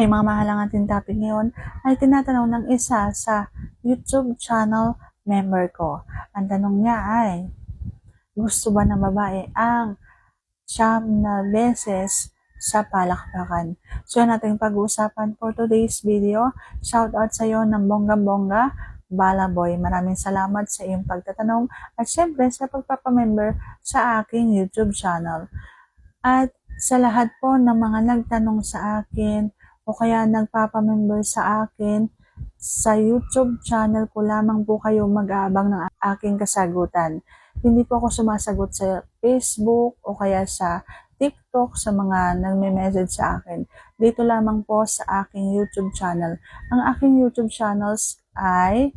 ay mga mahalang ating topic ngayon ay tinatanong ng isa sa YouTube channel member ko. Ang tanong niya ay, gusto ba ng babae ang siyam na beses sa palakpakan? So yan ating pag-uusapan for today's video. Shout out sa iyo ng bongga-bongga, Balaboy. Maraming salamat sa iyong pagtatanong at syempre sa pagpapamember sa aking YouTube channel. At sa lahat po ng mga nagtanong sa akin o kaya nagpapamember sa akin, sa YouTube channel ko lamang po kayo mag-aabang ng aking kasagutan. Hindi po ako sumasagot sa Facebook o kaya sa TikTok sa mga nagme-message sa akin. Dito lamang po sa aking YouTube channel. Ang aking YouTube channels ay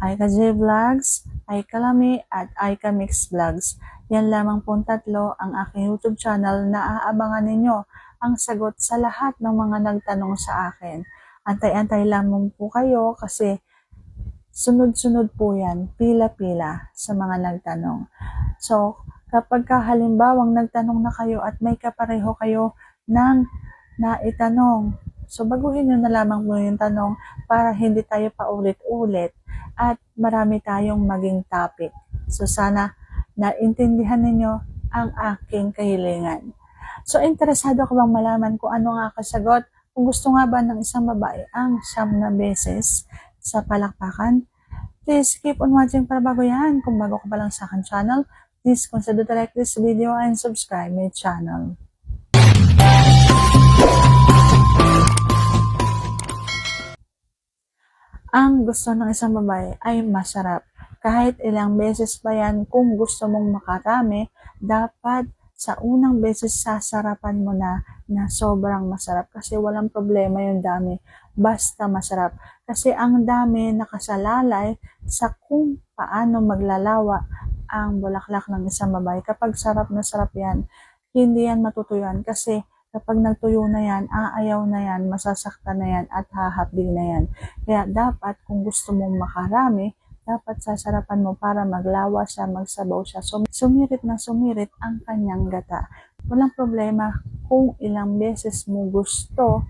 Aika J Vlogs, Aika Lami, at Aika Mix Vlogs. Yan lamang po tatlo ang aking YouTube channel na aabangan ninyo ang sagot sa lahat ng mga nagtanong sa akin. Antay-antay lamang po kayo kasi sunod-sunod po yan, pila-pila sa mga nagtanong. So, kapag ka halimbawang nagtanong na kayo at may kapareho kayo ng naitanong, so baguhin nyo na lamang po yung tanong para hindi tayo paulit-ulit at marami tayong maging topic. So, sana naintindihan ninyo ang aking kahilingan. So, interesado ka bang malaman kung ano nga kasagot? Kung gusto nga ba ng isang babae ang siyam na beses sa palakpakan? Please keep on watching para bago yan. Kung bago ka pa lang sa akin channel, please consider to like this video and subscribe my channel. Ang gusto ng isang babae ay masarap. Kahit ilang beses pa yan, kung gusto mong makarami, dapat sa unang beses sasarapan mo na na sobrang masarap kasi walang problema yung dami. Basta masarap. Kasi ang dami nakasalalay sa kung paano maglalawa ang bulaklak ng isang babae. Kapag sarap na sarap yan hindi yan matutuyuan kasi kapag nagtuyo na yan, aayaw na yan, masasaktan na yan, at hahapdi na yan. Kaya dapat, kung gusto mong makarami, dapat sasarapan mo para maglawa siya, magsabaw siya. So, sumirit na sumirit ang kanyang gata. Walang problema kung ilang beses mo gusto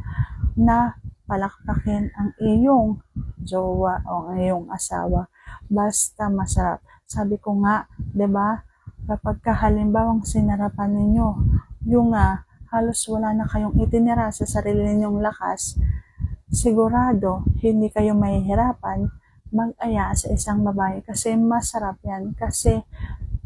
na palakpakin ang iyong jowa o ang iyong asawa. Basta masarap. Sabi ko nga, 'di ba? Kapag kahalimbawang sinarapan ninyo, yung uh, halos wala na kayong itinira sa sarili ninyong lakas, sigurado hindi kayo mahihirapan mag-aya sa isang babae kasi masarap yan. Kasi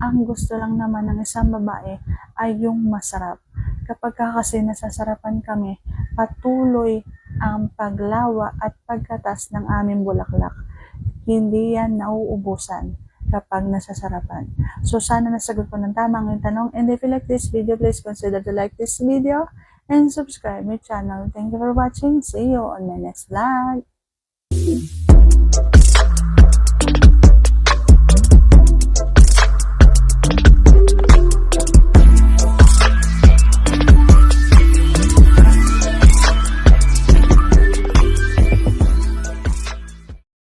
ang gusto lang naman ng isang babae ay yung masarap. Kapag ka kasi nasasarapan kami, patuloy ang paglawa at pagkatas ng aming bulaklak. Hindi yan nauubusan kapag nasasarapan. So, sana nasagot ko ng tamang yung tanong. And if you like this video, please consider to like this video and subscribe my channel. Thank you for watching. See you on my next vlog.